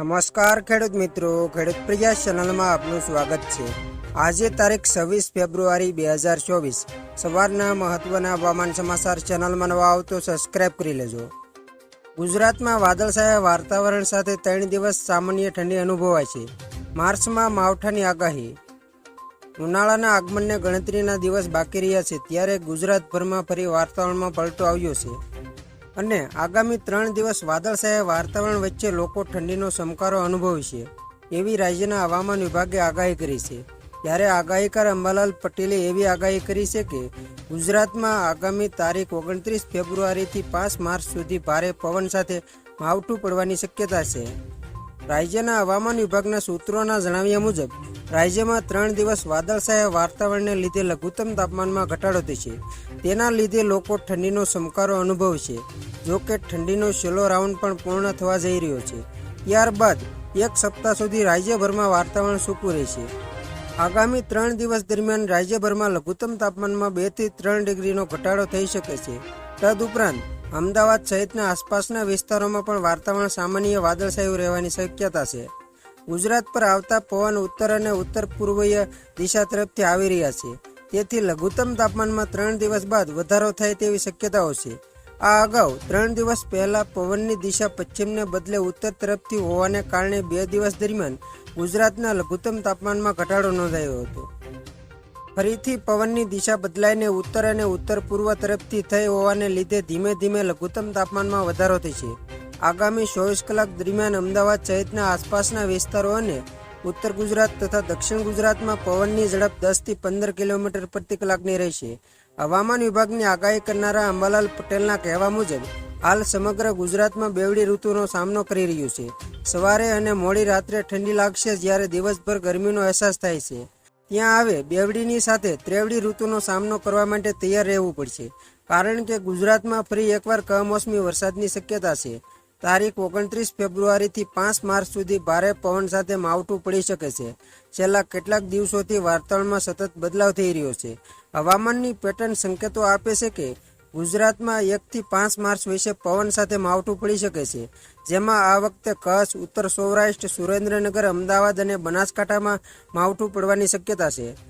નમસ્કાર, ખેડૂત મિત્રો. ખેડૂત પ્રજા ચેનલમાં આપનું સ્વાગત છે. આજે તારીખ છવ્વીસ ફેબ્રુઆરી બે હજાર ચોવીસ. સવારના મહત્વના હવામાન સમાચાર ચેનલમાં નવા આવતો સબસ્ક્રાઇબ કરી લેજો. ગુજરાતમાં વાદળછાયા વાતાવરણ સાથે ત્રણ દિવસ સામાન્ય ઠંડી અનુભવાય છે. માર્ચમાં માવઠાની આગાહી. ઉનાળાના આગમનને ગણતરીના દિવસ બાકી રહ્યા છે, ત્યારે ગુજરાતભરમાં ફરી વાતાવરણમાં પલટો આવ્યો છે. અને આગામી ત્રણ દિવસ વાદળછાયા વાતાવરણ વચ્ચે લોકો ઠંડીનો સમકારો અનુભવશે, એવી રાજ્યના હવામાન વિભાગે આગાહી કરી છે. ત્યારે આગાહીકાર અંબાલાલ પટેલે એવી આગાહી કરી છે કે, ગુજરાતમાં આગામી તારીખ ઓગણત્રીસ ફેબ્રુઆરીથી પાંચ માર્ચ સુધી ભારે પવન સાથે માવઠું પડવાની શક્યતા છે. રાજ્યના હવામાન વિભાગના સૂત્રોના જણાવ્યા મુજબ, રાજ્યમાં ત્રણ દિવસ વાદળછાયા વાતાવરણને લીધે લઘુત્તમ તાપમાનમાં ઘટાડો થશે. તેના લીધે લોકો ઠંડીનો સમકારો અનુભવશે. જો કે ઠંડીનો છેલ્લો રાઉન્ડ પણ પૂર્ણ થવા જઈ રહ્યો છે. ત્યારબાદ એક સપ્તાહ સુધી રાજ્યભરમાં વાતાવરણ સૂકું રહેશે. આગામી ત્રણ દિવસ દરમિયાન રાજ્યભરમાં લઘુત્તમ તાપમાનમાં બેથી ત્રણ ડિગ્રીનો ઘટાડો થઈ શકે છે. તદુપરાંત, અમદાવાદ સહિતના આસપાસના વિસ્તારોમાં પણ વાતાવરણ સામાન્ય વાદળછાયું રહેવાની શક્યતા છે. ગુજરાત પર આવતા પવન ઉત્તર અને ઉત્તર પૂર્વીય દિશા તરફથી આવી રહ્યા છે. તેથી લઘુત્તમ તાપમાનમાં ત્રણ દિવસ બાદ વધારો થાય તેવી શક્યતાઓ છે. આ અગાઉ ત્રણ દિવસ પહેલા પવનની દિશા પશ્ચિમને બદલે ઉત્તર તરફથી હોવાને કારણે બે દિવસ દરમિયાન ગુજરાતના લઘુત્તમ તાપમાનમાં ઘટાડો નોંધાયો હતો. ફરીથી પવનની દિશા બદલાઈને ઉત્તર અને ઉત્તર પૂર્વ તરફથી થઈ હોવાને લીધે ધીમે ધીમે લઘુત્તમ તાપમાનમાં વધારો થશે. આગામી ચોવીસ કલાક દરમિયાન અમદાવાદ સહિતના આસપાસના વિસ્તારો અને ઉત્તર ગુજરાત તથા દક્ષિણ ગુજરાતમાં પવનની ઝડપ દસથી પંદર કિલોમીટર પ્રતિ કલાકની રહેશે. હવામાન વિભાગની આગાહી કરનારા અંબાલાલ પટેલના કહેવા મુજબ, હાલ સમગ્ર ગુજરાતમાં બેવડી ઋતુનો સામનો કરી રહ્યું છે. સવારે અને મોડી રાત્રે ઠંડી લાગશે જ્યારે દિવસભર ગરમીનો અહેસાસ થાય છે. ત્યાં આવે બેવડીની સાથે ત્રેવડી ઋતુનો સામનો કરવા માટે તૈયાર રહેવું પડશે, કારણ કે ગુજરાતમાં ફરી એકવાર કમોસમી વરસાદની શક્યતા છે. તારીખ ઓગણત્રીસ ફેબ્રુઆરીથી પાંચ માર્ચ સુધી ભારે પવન સાથે માવઠું પડી શકે છે. છેલ્લા કેટલાક દિવસોથી વાતાવરણમાં સતત બદલાવ થઈ રહ્યો છે. હવામાનની પેટર્ન સંકેતો આપે છે કે ગુજરાતમાં એકથી પાંચ માર્ચ વિશે પવન સાથે માવઠું પડી શકે છે. જેમાં આ વખતે કચ્છ, ઉત્તર સૌરાષ્ટ્ર, સુરેન્દ્રનગર, અમદાવાદ અને બનાસકાંઠામાં માવઠું પડવાની શક્યતા છે.